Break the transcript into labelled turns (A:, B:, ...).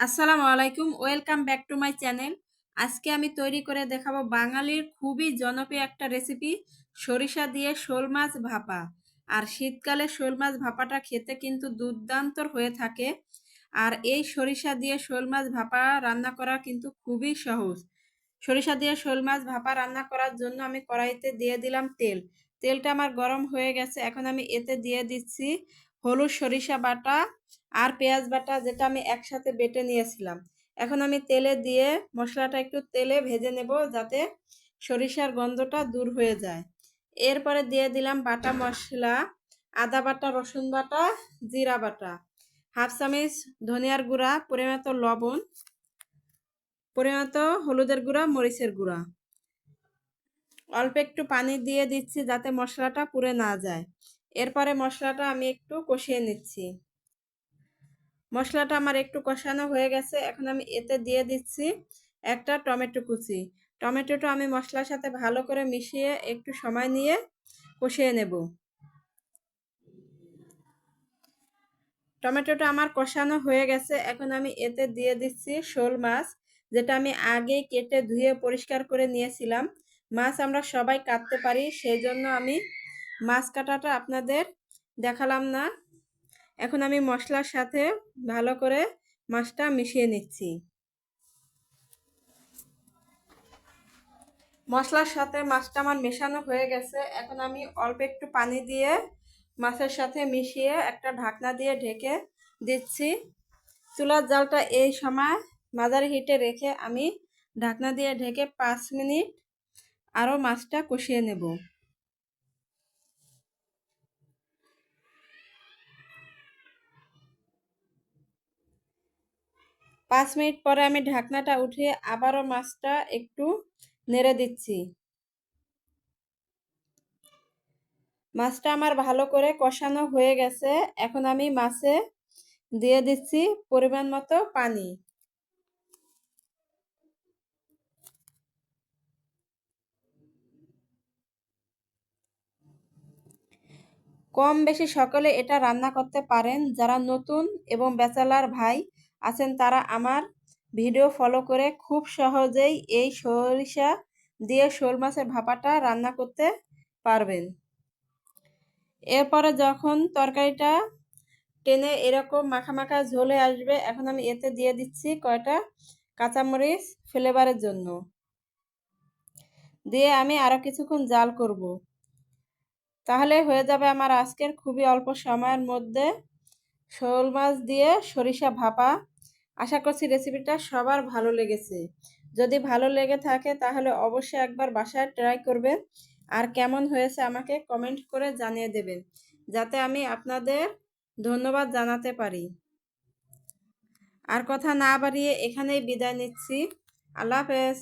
A: আসসালামু আলাইকুম, welcome back to my channel. আজকে আমি তৈরি করে দেখাবো বাঙালির খুবই জনপ্রিয় একটা রেসিপি, সরিষা দিয়ে শোল মাছ ভাপা। আর শীতকালে শোল মাছ ভাপাটা খেতে কিন্তু দুর্দান্ত হয়ে থাকে। আর এই সরিষা দিয়ে শোল মাছ ভাপা রান্না করা কিন্তু খুবই সহজ। সরিষা দিয়ে শোল মাছ ভাপা রান্না করার জন্য আমি কড়াইতে দিয়ে দিলাম তেল। তেলটা আমার গরম হয়ে গেছে, এখন আমি এতে দিয়ে দিচ্ছি হলুদ সরিষা বাটা আর পেঁয়াজ বাটা যেটা আমি একসাথে বেটে নিয়েছিলাম। এখন আমি তেলে দিয়ে মশলাটা একটু তেলে ভেজে নেব যাতে সরিষার গন্ধটা দূর হয়ে যায়। এরপরে দিয়ে দিলাম বাটা মশলা, আদা বাটা, রসুন বাটা, জিরা বাটা, হাফ চামচ ধনিয়ার গুঁড়া পরিমাণত লবণ পরিমাণত হলুদের গুঁড়া, মরিচের গুঁড়া। অল্প একটু পানি দিয়ে দিচ্ছি যাতে মশলাটা পুড়ে না যায়। এরপরে মশলাটা আমি একটু কষিয়ে নিচ্ছি। মশলাটা আমার একটু কষানো হয়ে গেছে। এখন আমি এতে দিয়ে দিচ্ছি একটা টমেটো কুচি। টমেটোটা আমি মশলার সাথে ভালো করে মিশিয়ে একটু সময় নিয়ে কষিয়ে নেব। টমেটোটা আমার কষানো হয়ে গেছে। এখন আমি এতে দিয়ে দিচ্ছি শোল মাছ, যেটা আমি আগে কেটে ধুয়ে পরিষ্কার করে নিয়েছিলাম। মাছ আমরা সবাই কাটতে পারি, সেই জন্য আমি মাছ কাটাটা আপনাদের দেখালাম না। এখন আমি মশলার সাথে ভালো করে মাছটা মিশিয়ে নিচ্ছি। মশলার সাথে মাছটা আমার মেশানো হয়ে গেছে। এখন আমি অল্প একটু পানি দিয়ে মাছের সাথে মিশিয়ে একটা ঢাকনা দিয়ে ঢেকে দিচ্ছি। চুলার জালটা এই সময় মাঝারি হিটে রেখে আমি ঢাকনা দিয়ে ঢেকে পাঁচ মিনিট আরও মাছটা কষিয়ে নেব। পাঁচ মিনিট পরে আমি ঢাকনাটা উঠিয়ে আবারও মাছটা একটু নেড়ে দিচ্ছি। মাছটা আমার ভালো করে কষানো হয়ে গেছে। এখন আমি মাছে দিয়ে দিচ্ছি পরিমাণ মতো পানি। কম বেশি সকলে এটা রান্না করতে পারেন। যারা নতুন এবং বেচালার ভাই আছেন তারা আমার ভিডিও ফলো করে খুব সহজেই এই সরিষা দিয়ে শোল মাছের ভাপাটা রান্না করতে পারবেন। এরপরে যখন তরকারিটা টেনে এরকম মাখা মাখা ঝোলে আসবে, এখন আমি এতে দিয়ে দিচ্ছি কয়টা কাঁচামরিচ ফ্লেভারের জন্য। দিয়ে আমি আরও কিছুক্ষণ জাল করব। তাহলে হয়ে যাবে আমার আজকের খুবই অল্প সময়ের মধ্যে শোল মাছ দিয়ে সরিষা ভাপা আশা করছি রেসিপিটা সবার ভালো লেগেছে। যদি ভালো লেগে থাকে তাহলে অবশ্যই একবার বাসায় ট্রাই করবেন। আর কেমন হয়েছে আমাকে কমেন্ট করে জানিয়ে দেবেন, যাতে আমি আপনাদের ধন্যবাদ জানাতে পারি। আর কথা না বাড়িয়ে এখানেই বিদায় নিচ্ছি। আল্লাহ হাফেজ।